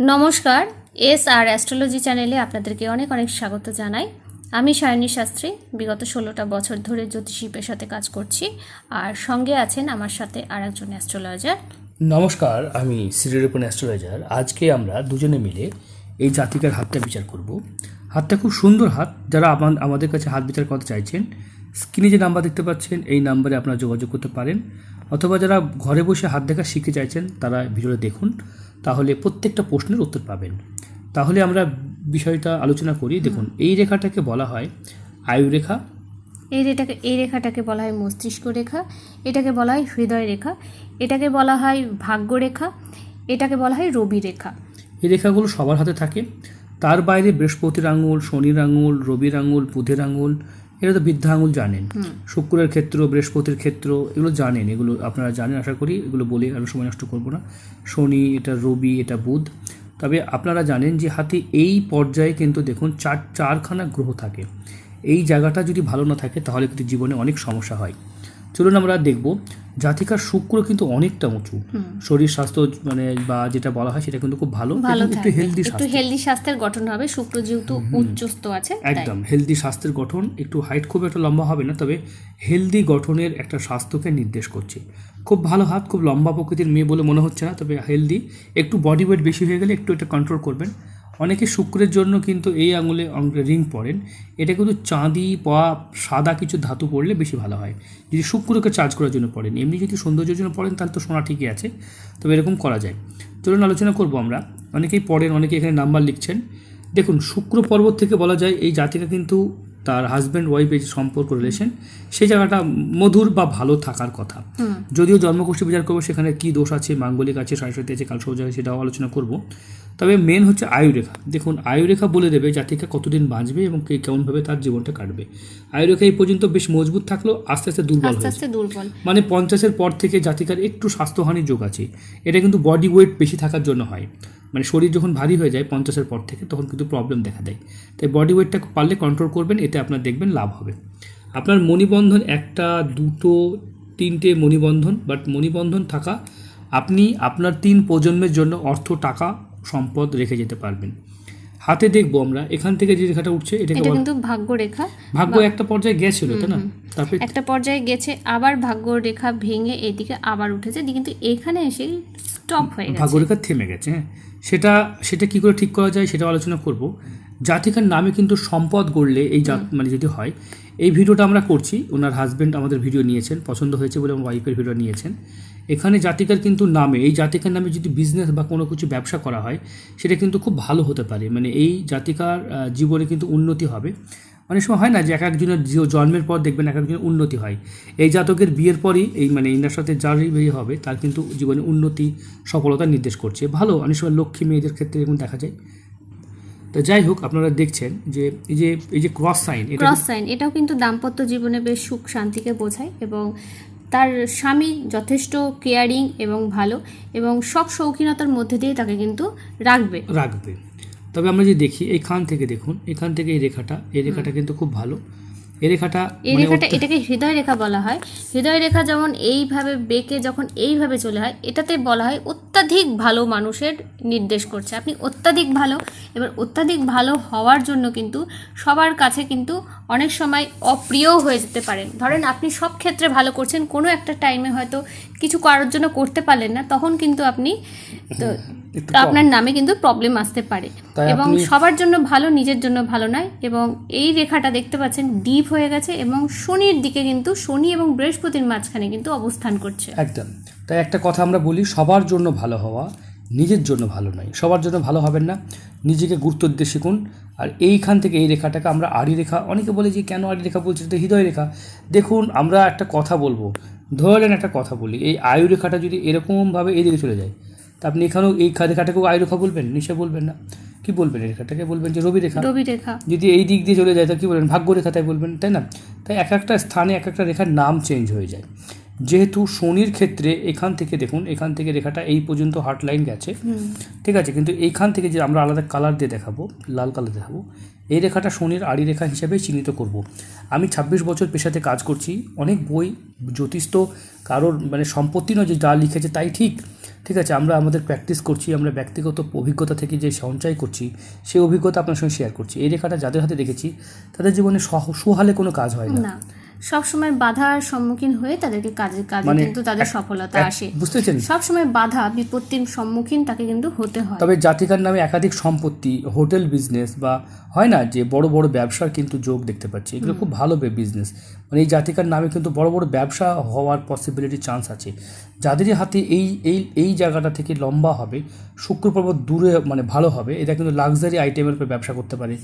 নমস্কার, এস আর অ্যাস্ট্রোলজি চ্যানেলে আপনাদেরকে অনেক অনেক স্বাগত জানাই। আমি সায়নী শাস্ত্রী, বিগত ষোলোটা বছর ধরে জ্যোতিষী পেশাতে কাজ করছি, আর সঙ্গে আছেন আমার সাথে আর একজন অ্যাস্ট্রোলজার। নমস্কার, আমি সিরিয়ারপন অ্যাস্ট্রোলজার। আজকে আমরা দুজনে মিলে এই জাতিকার হাতটা বিচার করব। হাতটা খুব সুন্দর হাত, যারা আমা- আমাদের কাছে হাত বিচার করতে চাইছেন স্ক্রিনে যে নাম্বার দেখতে পাচ্ছেন এই নাম্বারে আপনারা যোগাযোগ করতে পারেন। অথবা যারা ঘরে বসে হাত দেখা শিখতে চাইছেন তারা ভিডিওটা দেখুন। তাহলে প্রত্যেকটা প্রশ্নের উত্তর পাবেন। তাহলে আমরা বিষয়টা আলোচনা করি। দেখুন এই রেখাটাকে বলা হয় আয়ু রেখা এই রেটাকে এই রেখাটাকে বলা হয় মস্তিষ্ক রেখা। এটাকে বলা হয় হৃদয় রেখা। এটাকে বলা হয় ভাগ্য রেখা। এটাকে বলা হয় রবি রেখা। এই রেখাগুলো সবার হাতে থাকে। তার বাইরে বৃহস্পতির আঙুল শনির আঙুল রবির আঙুল বুধের আঙুল এরা তো বৃদ্ধা আঙুল জানেন। শুক্রের ক্ষেত্র বৃহস্পতির ক্ষেত্র এগুলো জানেন। এগুলো আপনারা জানেন আশা করি। এগুলো বলে আরও সময় নষ্ট করব না। শনি এটা রবি এটা বুধ। তবে আপনারা জানেন যে হাতে এই পর্যায়ে কিন্তু দেখুন চার চারখানা গ্রহ থাকে। এই জায়গাটা যদি ভালো না থাকে তাহলে কিন্তু জীবনে অনেক সমস্যা হয়। চলুন আমরা দেখব জাতিকার শুক্র কিন্তু অনেকটা উঁচু। শরীর স্বাস্থ্য মানে বা যেটা বলা হয় সেটা কিন্তু খুব ভালো একটু হেলদি একটু হেলদি স্বাস্থ্যের গঠন হবে শুক্র যেহেতু উচ্চস্থ আছে একদম হেলদি স্বাস্থ্যের গঠন একটু হাইট খুব একটা লম্বা হবে না তবে হেলদি গঠনের একটা স্বাস্থ্যকে নির্দেশ করছে। খুব ভালো হাত খুব লম্বা প্রকৃতির মেয়ে বলে মনে হচ্ছে না তবে হেলদি একটু বডি ওয়েট বেশি হয়ে গেলে একটু এটা কন্ট্রোল করবেন। অনেকে শুক্রের জন্য কিন্তু এই আঙুলে রিং পরেন। এটা কিন্তু চাঁদি পা সাদা কিছু ধাতু পড়লে বেশি ভালো হয়। যদি শুক্রকে চার্জ করার জন্য পড়েন এমনি যদি সৌন্দর্যের জন্য পড়েন তাহলে তো সোনা ঠিকই আছে। তবে এরকম করা যায়। চলুন আলোচনা করব আমরা। অনেকেই পড়েন, অনেকে এখানে নাম্বার লিখছেন। দেখুন, শুক্র পর্বত থেকে বলা যায় এই জাতিটা কিন্তু তার হাজব্যান্ড ওয়াইফ এই যে সম্পর্ক রিলেশন সেই জায়গাটা মধুর বা ভালো থাকার কথা। যদিও জন্মগোষ্ঠী বিচার করব সেখানে কি দোষ আছে মাঙ্গলিক আছে সরস্বতী আছে কাল সৌজা আছে সেটাও আলোচনা করব। তবে মেন হচ্ছে আয়ুরেখা। দেখুন আয়ুরেখা বলে দেবে জাতিকা কতদিন বাঁচবে এবং কে কেমনভাবে তার জীবনটা কাটবে। আয়ুরেখা এই পর্যন্ত বেশ মজবুত থাকলেও আস্তে আস্তে দুর্বল আস্তে দুর্বল। মানে পঞ্চাশের পর থেকে জাতিকার একটু স্বাস্থ্যহানির যোগ আছে। এটা কিন্তু বডি ওয়েট বেশি থাকার জন্য হয়। মানে শরীর যখন ভারী হয়ে যায় পঞ্চাশের পর থেকে, তখন কিন্তু প্রবলেম দেখা দেয়। তাই বডি ওয়েটটা পারলে কন্ট্রোল করবেন, এতে আপনার দেখবেন লাভ হবে। আপনার মণিবন্ধন একটা, দুটো, তিনটে মণিবন্ধন বাট মণিবন্ধন থাকা, আপনি আপনার তিন প্রজন্মের জন্য অর্থ টাকা সম্পদ রেখে যেতে পারবেন। হাতে দেখব আমরা এখান থেকে যে রেখাটা উঠছে এটা কিন্তু ভাগ্য রেখা ভাগ্য একটা পর্যায়ে গেছিল তাই না? তারপরে একটা পর্যায়ে গেছে আবার ভাগ্য রেখা ভেঙে এদিকে আবার উঠেছে কিন্তু এখানে এসে স্টপ হয়ে গেছে। ভাগ্য রেখা থেমে গেছে হ্যাঁ। সেটা সেটা কি করে ঠিক করা যায় সেটা আলোচনা করব। জাতিকার নামে কিন্তু সম্পদ গড়লে এই জাত মানে যদি হয় এই ভিডিওটা আমরা করছি। ওনার হাজব্যান্ড আমাদের ভিডিও নিয়েছেন পছন্দ হয়েছে বলে আমার ওয়াইফের ভিডিও নিয়েছেন। এখানে জাতিকার কিন্তু নামে এই জাতিকার নামে যদি বিজনেস বা কোনো কিছু ব্যবসা করা হয় সেটা কিন্তু খুব ভালো হতে পারে। মানে এই জাতিকার জীবনে কিন্তু উন্নতি হবে। অনেক সময় হয় না যে এক একজনের জন্মের পর দেখবেন এক একজনের উন্নতি হয়। এই জাতকের বিয়ের পরই এই মানে ইনার সাথে যার বিয়ে হবে তার কিন্তু জীবনে উন্নতি সফলতা নির্দেশ করছে। ভালো অনেক সময় লক্ষ্মী মেয়েদের ক্ষেত্রে এরকম দেখা যায় তো যাই হোক আপনারা দেখছেন যে এই যে এই যে ক্রস সাইন ক্রস সাইন এটাও কিন্তু দাম্পত্য জীবনে বেশ সুখ শান্তিকে বোঝায় এবং তার স্বামী যথেষ্ট কেয়ারিং এবং ভালো এবং সব শৌখিনতার মধ্যে দিয়ে তাকে কিন্তু রাখবে। রাখবে। তবে আমরা যদি দেখি এইখান থেকে দেখুন এখান থেকে এই রেখাটা এই রেখাটা কিন্তু খুব ভালো। এই রেখাটা এই মানে রেখাটা এটাকে হৃদয় রেখা বলা হয়। হৃদয় রেখা যেমন এইভাবে বেঁকে যখন এইভাবে চলে হয় এটাতে বলা হয় অত্যাধিক ভালো মানুষের নির্দেশ করছে। আপনি অত্যাধিক ভালো এবার অত্যাধিক ভালো হওয়ার জন্য কিন্তু সবার কাছে কিন্তু অনেক সময় অপ্রিয় হয়ে যেতে পারেন। ধরেন আপনি সব ক্ষেত্রে ভালো করছেন কোনো একটা টাইমে হয়তো কিছু কারোর জন্য করতে পারলেন না তখন কিন্তু আপনি তো আপনার নামে কিন্তু প্রবলেম আসতে পারে। এবং সবার জন্য ভালো নিজের জন্য ভালো নয়। এবং এই রেখাটা দেখতে পাচ্ছেন ডিপ হয়ে গেছে এবং শনির দিকে কিন্তু শনি এবং বৃহস্পতির মাঝখানে কিন্তু অবস্থান করছে। একদম। তাই একটা কথা আমরা বলি সবার জন্য ভালো হওয়া নিজের জন্য ভালো নয়। সবার জন্য ভালো হবেন না নিজেকে গুরুত্ব দিতে শিখুন। আর এইখান থেকে এই রেখাটাকে আমরা আড়ি রেখা অনেকে বলে যে কেন আড়ি রেখা বলছি তো হৃদয় রেখা। দেখুন আমরা একটা কথা বলব ধরেন একটা কথা বলি এই আয়ু রেখাটা যদি এরকমভাবে এদিকে চলে যায় তা আপনি এখানেও এই রেখাটাকেও আয়ু রেখা বলবেন? নিশ্চয় বলবেন না। কি বলবেন এই রেখাটাকে? বলবেন যে রবি রেখা। রবি রেখা। যদি এই দিক দিয়ে চলে যায় তা কী বলবেন? ভাগ্য রেখা তাই বলবেন তাই না? তাই এক একটা স্থানে এক একটা রেখার নাম চেঞ্জ হয়ে যায়। যেহেতু শনির ক্ষেত্রে এখান থেকে দেখুন এখান থেকে রেখাটা এই পর্যন্ত হার্ট লাইন গেছে। ঠিক আছে? কিন্তু এইখান থেকে যে আমরা আলাদা কালার দিয়ে দেখাবো লাল কালার দেখাবো এই রেখাটা শনির আড়ি রেখা হিসেবে চিহ্নিত করব। আমি ছাব্বিশ বছর পেশাতে কাজ করছি, অনেক বই জ্যোতিষ তো কারোর মানে সম্পত্তি নয় যে যা লিখেছে তাই ঠিক। ঠিক আছে, আমরা আমাদের প্র্যাকটিস করছি, আমরা ব্যক্তিগত অভিজ্ঞতা থেকে যে সঞ্চয় করছি, সেই অভিজ্ঞতা আপনার সঙ্গে শেয়ার করছি। এই রেখাটা যাদের হাতে দেখেছি, তাদের জীবনে সহ- সুহালে কোনো কাজ হয় না। সবসময় বাধার সম্মুখীন হয়ে তাদেরকে কাজে কাজে মানে কিন্তু তাদের সফলতা আসে। বুঝতে সবসময় বাধা বিপত্তির সম্মুখীন তাকে কিন্তু হতে হয়। তবে জাতিকার নামে একাধিক সম্পত্তি হোটেল বিজনেস বা হয় না যে বড় বড় ব্যবসার কিন্তু যোগ দেখতে পাচ্ছি। এগুলো খুব ভালো বিজনেস মানে এই জাতিকার নামে কিন্তু বড় বড় ব্যবসা হওয়ার পসিবিলিটি চান্স আছে। যাদেরই হাতে এই এই এই জায়গাটা থেকে লম্বা হবে শুক্র পর্বত দূরে মানে ভালো হবে এটা কিন্তু লাক্সারি আইটেমের উপর ব্যবসা করতে পারে।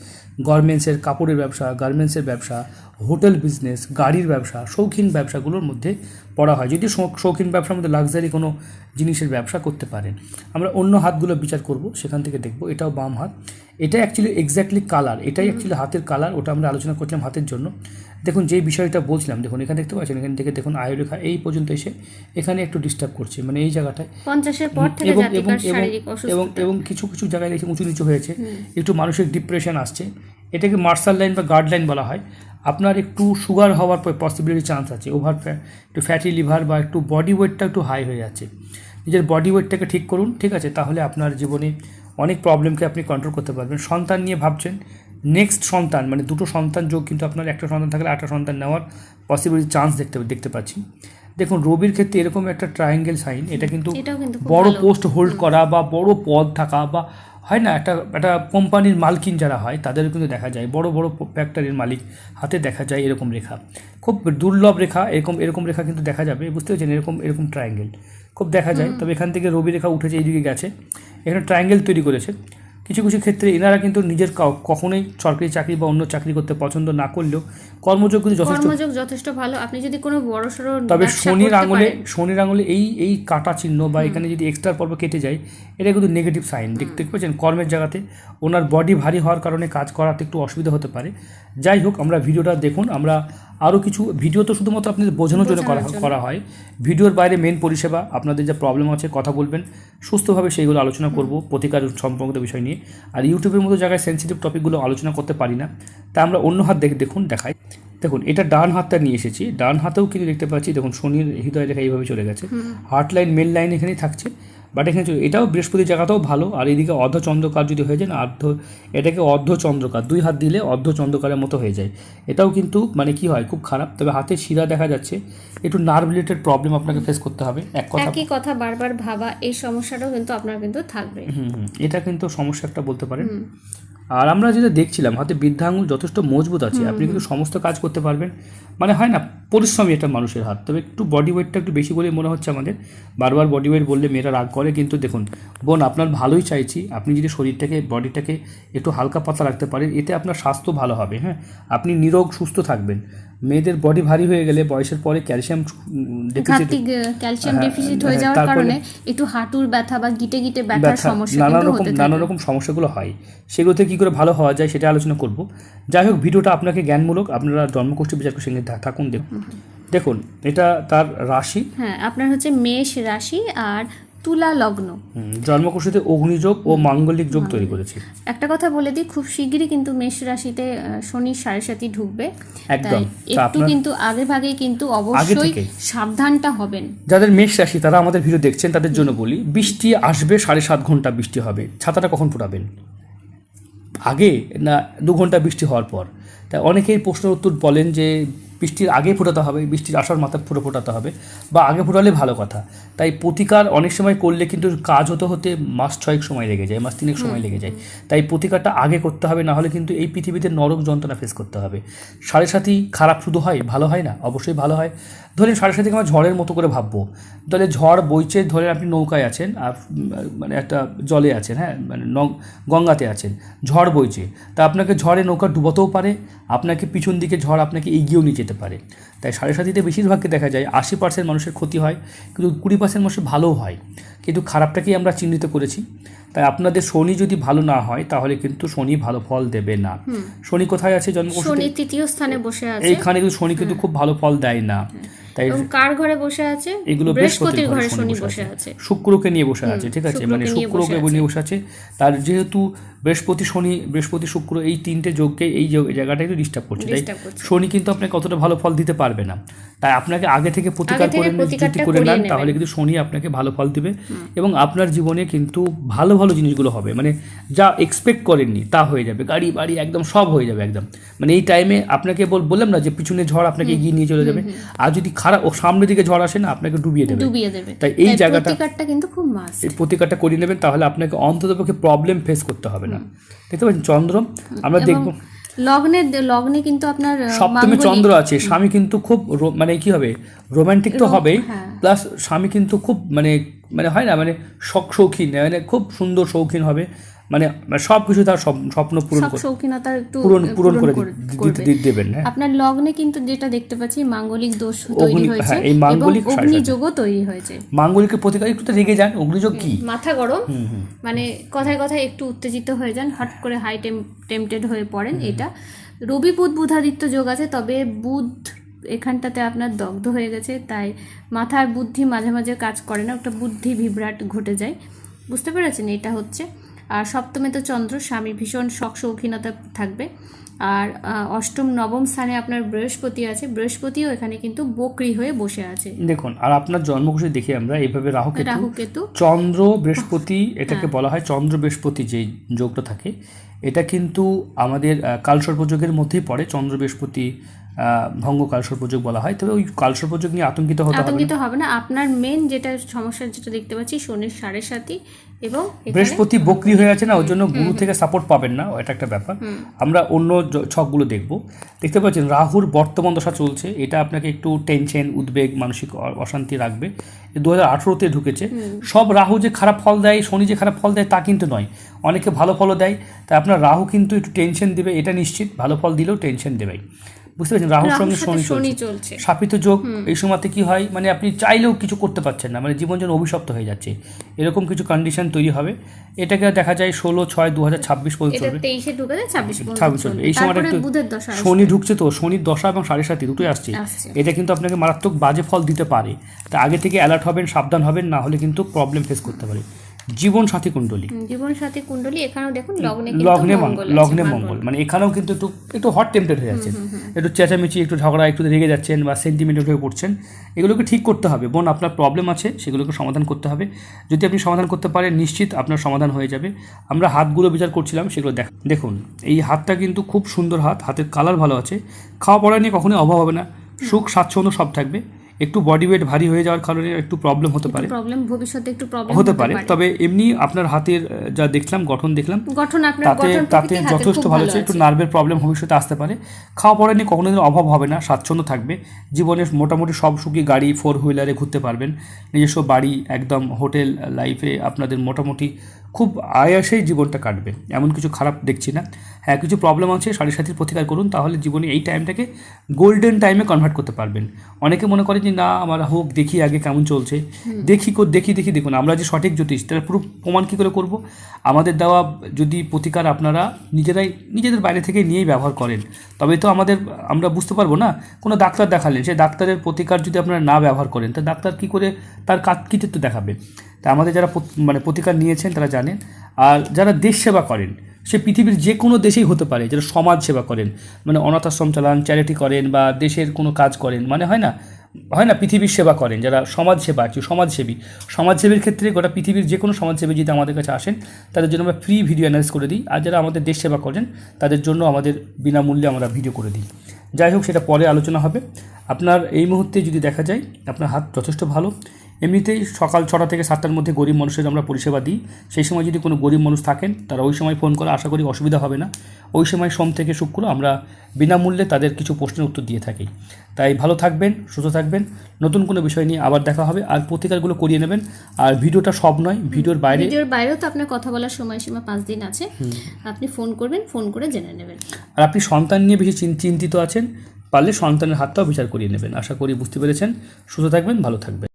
গার্মেন্টসের কাপড়ের ব্যবসা গার্মেন্টসের ব্যবসা হোটেল বিজনেস গাড়ির ব্যবসা শৌখিন ব্যবসাগুলোর মধ্যে পড়া হয়। যদি শৌখিন ব্যবসার মধ্যে লাক্সারি কোনো জিনিসের ব্যবসা করতে পারেন। আমরা অন্য হাতগুলো বিচার করব সেখান থেকে দেখব। এটাও বাম হাত। এটা অ্যাকচুয়ালি এক্স্যাক্টলি কালার এটাই অ্যাকচুয়ালি হাতের কালার ওটা আমরা আলোচনা করছিলাম হাতের জন্য। দেখুন যে বিষয়টা বলছিলাম দেখুন এখানে দেখতে পাচ্ছেন এখান থেকে দেখুন আয়ুরেখা এই পর্যন্ত এসে এখানে একটু ডিস্টার্ব করছে। মানে এই জায়গাটায় পঞ্চাশের পর থেকে এবং এবং কিছু কিছু জায়গায় দেখি উঁচু নিচু হয়েছে। একটু মানসিক ডিপ্রেশন আসছে। এটাকে মার্শাল লাইন বা গার্ড লাইন বলা হয়। আপনার একটু সুগার হওয়ার পসিবিলিটি চান্স আছে। ওভার একটু ফ্যাটি লিভার বা একটু বডি ওয়েটটা একটু হাই হয়ে যাচ্ছে। নিজের বডি ওয়েটটাকে ঠিক করুন, ঠিক আছে? তাহলে আপনার জীবনে অনেক প্রবলেমকে আপনি কন্ট্রোল করতে পারবেন। সন্তান নিয়ে ভাবছেন নেক্সট সন্তান মানে দুটো সন্তান যোগ কিন্তু আপনার একটা সন্তান থাকলে আটটা সন্তান নেওয়ার পসিবিলিটি চান্স দেখতে দেখতে পাচ্ছি। দেখুন রবির ক্ষেত্রে এরকম একটা ট্রায়াঙ্গেল সাইন এটা কিন্তু বড় পোস্ট হোল্ড করা বা বড় পদ থাকা বা হয় না একটা একটা কোম্পানির মালকিন যারা হয় তাদের কিন্তু দেখা যায়। বড় বড় ফ্যাক্টরির মালিক হাতে দেখা যায় এরকম রেখা। খুব দুর্লভ রেখা এরকম এরকম রেখা কিন্তু দেখা যাবে বুঝতে পারছেন? এরকম এরকম ট্রায়াঙ্গেল খুব দেখা যায়। তবে এখান থেকে রবি রেখা উঠেছে এইদিকে গেছে। এখানে ট্রায়াঙ্গেল তৈরি করেছে। কিছু কিছু ক্ষেত্রে এনারা কিন্তু নিজের কখনোই সরকারি চাকরি বা অন্য চাকরি করতে পছন্দ না করলেও কর্মযোগ কিন্তু যথেষ্ট। যথেষ্ট ভালো। আপনি যদি কোনো বড় সড়ো তবে শনির আঙুলে শনির আঙুলে এই এই কাটা চিহ্ন বা এখানে যদি এক্সট্রা পর্ব কেটে যায় এটা কিন্তু নেগেটিভ সাইন দেখতে পাচ্ছেন কর্মের জায়গাতে ওনার বডি ভারী হওয়ার কারণে কাজ করাতে একটু অসুবিধা হতে পারে। যাই হোক আমরা ভিডিওটা দেখুন আমরা আরও কিছু ভিডিও তো শুধুমাত্র আপনাদের বোঝানোর জন্য করা করা হয়। ভিডিওর বাইরে মেন পরিষেবা আপনাদের যা প্রবলেম আছে কথা বলবেন সুস্থভাবে সেইগুলো আলোচনা করব প্রতিকার সম্পর্কিত বিষয় নিয়ে। আর ইউটিউবের মতো জায়গায় সেন্সিটিভ টপিকগুলো আলোচনা করতে পারি না। তা আমরা অন্য হাত দেখে দেখুন দেখাই। দেখুন এটা ডান হাতটা নিয়ে এসেছি। ডান হাতেও কিন্তু দেখতে পাচ্ছি দেখুন শনির হৃদয় রেখা এইভাবে চলে গেছে। হার্ট লাইন মেন লাইন এখানেই থাকছে। বাট এখানে এটাও বৃহস্পতির জায়গাটাও ভালো। আর এদিকে অর্ধচন্দ্রকার যদি হয়ে যায় না অর্ধ এটাকে অর্ধচন্দ্রকার দুই হাত দিলে অর্ধচন্দ্রকারের মতো হয়ে যায়। এটাও কিন্তু মানে কি হয় খুব খারাপ। তবে হাতে শিরা দেখা যাচ্ছে। একটু নার্ভ রিলেটেড প্রবলেম আপনাকে ফেস করতে হবে। এক কথা একই কথা বারবার ভাবা এই সমস্যাটাও কিন্তু আপনার কিন্তু থাকবে। হুম হুম, এটা কিন্তু সমস্যা একটা বলতে পারেন। আর আমরা যেটা দেখছিলাম হাতে বৃদ্ধা আঙুল যথেষ্ট মজবুত আছে। আপনি কিন্তু সমস্ত কাজ করতে পারবেন। মানে হয় না পরিশ্রমী একটা মানুষের হাত। তবে একটু বডি ওয়েটটা একটু বেশি বলে মনে হচ্ছে আমাদের। বারবার বডি ওয়েট বললে মেয়েরা রাগ করে কিন্তু দেখুন বোন আপনার ভালোই চাইছি। আপনি যদি শরীরটাকে বডিটাকে একটু হালকা পাতলা রাখতে পারেন এতে আপনার স্বাস্থ্য ভালো হবে হ্যাঁ? আপনি নিরোগ সুস্থ থাকবেন। মেয়েদের বডি ভারী হয়ে গেলে বয়সের পরে ক্যালসিয়াম ডেফিসিট ঘাটতি ক্যালসিয়াম ডেফিসিট হ্যাঁ, হয়ে যাওয়ার কারণে একটু হাঁটুর ব্যথা বা গিটে গিটে ব্যথার ব্যথা সমস্যা নানা রকম নানা রকম সমস্যাগুলো হয়। সেগুলোতে কী করে ভালো হওয়া যায় সেটা আলোচনা করব। যাই হোক ভিডিওটা আপনাকে জ্ঞানমূলক আপনারা জন্মকোষ্ঠী বিচার সঙ্গে থাকুন দেখুন। দেখুন এটা তার রাশি। হ্যাঁ আপনার হচ্ছে মেষ রাশি আর তুলা লগ্ন। হুম, জন্মকোষ্ঠীতে অগ্নিযোগ ও মাঙ্গলিক যোগ তৈরি করেছে একটা কথা বলে দিই খুব শিগগিরই কিন্তু মেষ রাশিতে শনির সাড়ে সাথী ঢুকবে। একদম। একটু কিন্তু আগে ভাগেই কিন্তু অবশ্যই সাবধানটা হবেন। যাদের মেষ রাশি তারা আমাদের ভিডিও দেখছেন তাদের জন্য বলি বৃষ্টি আসবে সাড়ে সাত ঘণ্টা বৃষ্টি হবে। ছাতাটা কখন ফোটাবেন? আগে না দু ঘণ্টা বৃষ্টি হওয়ার পর? তাই অনেকেই প্রশ্নের উত্তর বলেন যে বৃষ্টির আগে ফোটাতে হবে বৃষ্টির আসার মাথা ফুটো ফোটাতে হবে বা আগে ফোটালে ভালো কথা। তাই প্রতিকার অনেক সময় করলে কিন্তু কাজ হতে হতে মাস ছয়েক সময় লেগে যায় মাস তিনেক সময় লেগে যায়। তাই প্রতিকারটা আগে করতে হবে না হলে কিন্তু এই পৃথিবীতে নরক যন্ত্রণা ফেস করতে হবে। সাড়ে সাথী খারাপ শুধু হয় ভালো হয় না? অবশ্যই ভালো হয়। ধরেন সাড়ে সাথীকে আমরা ঝড়ের মতো করে ভাববো। তাহলে ঝড় বইছে ধরেন আপনি নৌকায় আছেন আর মানে একটা জলে আছেন হ্যাঁ মানে নং- গঙ্গাতে আছেন ঝড় বইছে। তা আপনাকে ঝড়ে নৌকা ডুবাতেও পারে আপনাকে পিছন দিকে ঝড় আপনাকে এগিয়েও নিয়ে যেতে পারে। তাই সাড়ে সাতিতে বেশিরভাগকে দেখা যায় আশি পার্সেন্ট মানুষের ক্ষতি হয়, কিন্তু কুড়ি পার্সেন্ট মানুষের ভালোও হয়। কিন্তু খারাপটাকেই আমরা চিহ্নিত করেছি। তাই আপনাদের শনি যদি ভালো না হয় তাহলে কিন্তু শনি ভালো ফল দেবে না। শনি কোথায় আছে জন্মকুষ্ঠিতে শনি তৃতীয় স্থানে বসে আছে। এইখানে কিন্তু শনি কিন্তু খুব ভালো ফল দেয় না। তাই কার ঘরে বসে আছে? এগুলো বৃহস্পতির ঘরে শনি বসে আছে। শুক্রকে নিয়ে বসে আছে ঠিক আছে? মানে শুক্রকে নিয়ে বসে আছে। তার যেহেতু বৃহস্পতি শনি বৃহস্পতি শুক্র এই তিনটে যোগকে এই যোগ- জায়গাটা একটু ডিস্টার্ব করছে তাই শনি কিন্তু আপনাকে অতটা ভালো ফল দিতে পারবে না। তাই আপনাকে আগে থেকে প্রতিকার করে যদি করে নেন তাহলে কিন্তু শনি আপনাকে ভালো ফল দিবে। এবং আপনার জীবনে কিন্তু ভালো ভালো জিনিসগুলো হবে। মানে যা এক্সপেক্ট করেননি তা হয়ে যাবে। গাড়ি বাড়ি একদম সব হয়ে যাবে একদম। মানে এই টাইমে আপনাকে বললাম না যে পিছনে ঝড় আপনাকে এগিয়ে নিয়ে চলে যাবে। আর যদি খারাপ ও সামনের দিকে ঝড় আসে না আপনাকে ডুবিয়ে দেবে। ডুবিয়ে দেবে। তাই এই জায়গাটা- প্রতিকারটা কিন্তু খুব মাস এই প্রতিকারটা করিয়ে নেবেন তাহলে আপনাকে অন্ততপক্ষে প্রবলেম ফেস করতে হবে না। দেখতে পাচ্ছেন চন্দ্র আমরা দেখব। লগ্নের লগ্নে কিন্তু আপনার সপ্তমী চন্দ্র আছে স্বামী কিন্তু খুব মানে কি হবে? রোমান্টিক তো হবেই। হ্যাঁ। প্লাস স্বামী কিন্তু খুব মানে মানে হয় না মানে শখ শৌখিন মানে খুব সুন্দর শৌখিন হবে মানে সব কিছু তার স্বপ- স্বপ্ন পূরণ সব করে। শৌখিনতা একটু পূরণ পূরণ করে। দিতে দেবেন হ্যাঁ। আপনার লগ্নে কিন্তু যেটা দেখতে পাচ্ছি মাঙ্গলিক দোষ তৈরি অগ্নি- হয়েছে হ্যাঁ, এই মাঙ্গলিক অগ্নিযোগও তৈরি হয়েছে। মাঙ্গলিকের প্রতিকার একটু তো রেগে যান অগ্নিযোগ কি? মাথা গরম। মানে কথায় কথায় একটু উত্তেজিত হয়ে যান হট করে হাই টেম্পটেড হয়ে পড়েন এটা। রবি বুধ বুধাদিত্য যোগ আছে তবে বুধ এখানটাতে আপনার দগ্ধ হয়ে গেছে তাই মাথার বুদ্ধি মাঝে মাঝে কাজ করে না একটা বুদ্ধি বিভ্রাট ঘটে যায়। বুঝতে পেরেছেন? এটা হচ্ছে। আর সপ্তমে তো চন্দ্র স্বামী ভীষণ শখ শৌখিনতা থাকবে। আর অষ্টম নবম স্থানে আপনার বৃহস্পতি আছে। বৃহস্পতিও এখানে কিন্তু বকরি হয়ে বসে আছে। দেখুন আর আপনার জন্মকুশে দেখি আমরা এইভাবে রাহু রাহু কেতু চন্দ্র বৃহস্পতি এটাকে হ্যাঁ। বলা হয় চন্দ্র বৃহস্পতি যে যোগটা থাকে। এটা কিন্তু আমাদের কালসর্পযোগের মধ্যেই পড়ে চন্দ্র বৃহস্পতি আহ, ভঙ্গ কালসর্পযোগ বলা হয়। তবে ওই কালসর্পযোগ নিয়ে আতঙ্কিত হতে হবে আতঙ্কিত হবে না। আপনার মেন যেটা সমস্যা যেটা দেখতে পাচ্ছি শনির সাড়ে সাথী এবং বৃহস্পতি বকরি হয়ে আছে না ওর জন্য গুরু থেকে সাপোর্ট পাবেন না এটা একটা ব্যাপার। আমরা অন্য ছকগুলো দেখব। দেখতে পাচ্ছেন রাহুর বর্তমান দশা চলছে। এটা আপনাকে একটু টেনশন উদ্বেগ মানসিক অশান্তি রাখবে। দু হাজার আঠেরোতে ঢুকেছে। সব রাহু যে খারাপ ফল দেয় শনি যে খারাপ ফল দেয় তা কিন্তু নয়। অনেকে ভালো ফলও দেয়। তাই আপনার রাহু কিন্তু একটু টেনশন দেবে এটা নিশ্চিত। ভালো ফল দিলেও টেনশন দেবেই। বুঝতে পারছেন? রাহুর সঙ্গে শনি চলছে। শাপিত যোগ এই সময়তে কি হয়? মানে আপনি চাইলেও কিছু করতে পারছেন না। মানে জীবন যেন অভিশপ্ত হয়ে যাচ্ছে। এরকম কিছু কন্ডিশন তৈরি হবে। এটাকে দেখা যায় ষোলো ছয় দু হাজার ছাব্বিশ পর্যন্ত চলবে ছাব্বিশ চলবে। এই সময়টা একটু। শনি ঢুকছে তো শনির দশা এবং সাড়ে সাতি দুটোই আসছে। এটা কিন্তু আপনাকে মারাত্মক বাজে ফল দিতে পারে। তা আগে থেকে অ্যালার্ট হবেন সাবধান হবেন না হলে কিন্তু প্রবলেম ফেস করতে পারে। জীবন সাথী কুণ্ডলী। জীবন সাথী কুণ্ডলী এখানেও দেখুন লগ্নে লগ্নে মঙ্গল লগ্নে মঙ্গল। মানে এখানেও কিন্তু একটু একটু হট টেম্পটেড হয়ে যাচ্ছেন। একটু চেঁচামেচি একটু ঝগড়া একটু রেগে যাচ্ছেন বা সেন্টিমেন্টেড হয়ে পড়ছেন এগুলোকে ঠিক করতে হবে। বোন আপনার প্রবলেম আছে সেগুলোকে সমাধান করতে হবে। যদি আপনি সমাধান করতে পারেন নিশ্চিত আপনার সমাধান হয়ে যাবে। আমরা হাতগুলো বিচার করছিলাম সেগুলো দেখ দেখুন এই হাতটা কিন্তু খুব সুন্দর হাত হাতের কালার ভালো আছে। খাওয়া পড়া নিয়ে কখনোই অভাব হবে না। সুখ স্বাচ্ছন্দ্য সব থাকবে। একটু বডি ওয়েট ভারী হয়ে যাওয়ার কারণে একটু প্রবলেম হতে পারে। প্রবলেম ভবিষ্যতে একটু প্রবলেম হতে পারে। তবে এমনি আপনার হাতের যা দেখলাম গঠন দেখলাম গঠন আপনার তাতে গঠন তাতে যথেষ্ট ভালো আছে একটু নার্ভের প্রবলেম ভবিষ্যতে আসতে পারে। খাওয়া পড়া নিয়ে কখনো দিন অভাব হবে না স্বাচ্ছন্দ্য থাকবে। জীবনের মোটামুটি সব সুখী গাড়ি ফোর হুইলারে ঘুরতে পারবেন। নিজস্ব বাড়ি একদম হোটেল লাইফে আপনাদের মোটামুটি খুব আয়াসেই জীবনটা কাটবে। এমন কিছু খারাপ দেখছি না। হ্যাঁ কিছু প্রবলেম আছে সাড়ে সাথীর প্রতিকার করুন তাহলে জীবনে এই টাইমটাকে গোল্ডেন টাইমে কনভার্ট করতে পারবেন। অনেকে মনে করে যে না আমার হোক দেখি আগে কেমন চলছে। দেখি কো- দেখি দেখি দেখুন আমরা যে সঠিক জ্যোতিষ তার পুরো প্রমাণ কী করে করব? আমাদের দেওয়া যদি প্রতিকার আপনারা নিজেরাই নিজেদের বাইরে থেকে নিয়েই ব্যবহার করেন তবে তো আমাদের আমরা বুঝতে পারব না কোনো ডাক্তার দেখালেন সেই ডাক্তারের প্রতিকার যদি আপনারা না ব্যবহার করেন তা ডাক্তার কী করে তার কাজ কৃতিত্ব দেখাবে? তা আমাদের যারা মানে প্রতিকার নিয়েছেন তারা জানেন। আর যারা দেশ সেবা করেন, সে পৃথিবীর যে কোনো দেশেই হতে পারে, যারা সমাজ সেবা করেন মানে অনাথ আশ্রম চালান চ্যারিটি করেন বা দেশের কোনো কাজ করেন মানে হয় না হয় না পৃথিবীর সেবা করেন, যারা সমাজ সেবা কি সমাজসেবী, সমাজসেবীর ক্ষেত্রে গোটা পৃথিবীর যে কোনো সমাজসেবী যদি আমাদের কাছে আসেন, তাদের জন্য আমরা ফ্রি ভিডিও অ্যানালাইজ করে দিই। আর যারা আমাদের দেশ সেবা করেন, তাদের জন্য আমাদের বিনামূল্যে আমরা ভিডিও করে দিই। যাই হোক, সেটা পরে আলোচনা হবে। আপনার এই মুহূর্তে যদি দেখা যায়, আপনার হাত যথেষ্ট ভালো। এমনিতেই সকাল ছটা থেকে সাতটার মধ্যে গরিব মানুষের আমরা পরিষেবা দিই। সেই সময় যদি কোনো গরিব মানুষ থাকেন তারা ওই সময় ফোন করে আশা করি অসুবিধা হবে না। ওই সময় সোম থেকে শুক্র আমরা বিনামূল্যে তাদের কিছু প্রশ্নের উত্তর দিয়ে থাকি। তাই ভালো থাকবেন সুস্থ থাকবেন। নতুন কোনো বিষয় নিয়ে আবার দেখা হবে। আর প্রতিকারগুলো করিয়ে নেবেন। আর ভিডিওটা সব নয় ভিডিওর বাইরে ভিডিওর বাইরেও তো আপনার কথা বলার সময়সীমা পাঁচ দিন আছে। আপনি ফোন করবেন ফোন করে জেনে নেবেন। আর আপনি সন্তান নিয়ে বেশি চিন- চিন্তিত আছেন পারলে সন্তানের হাতটাও বিচার করিয়ে নেবেন। আশা করি বুঝতে পেরেছেন। সুস্থ থাকবেন ভালো থাকবেন।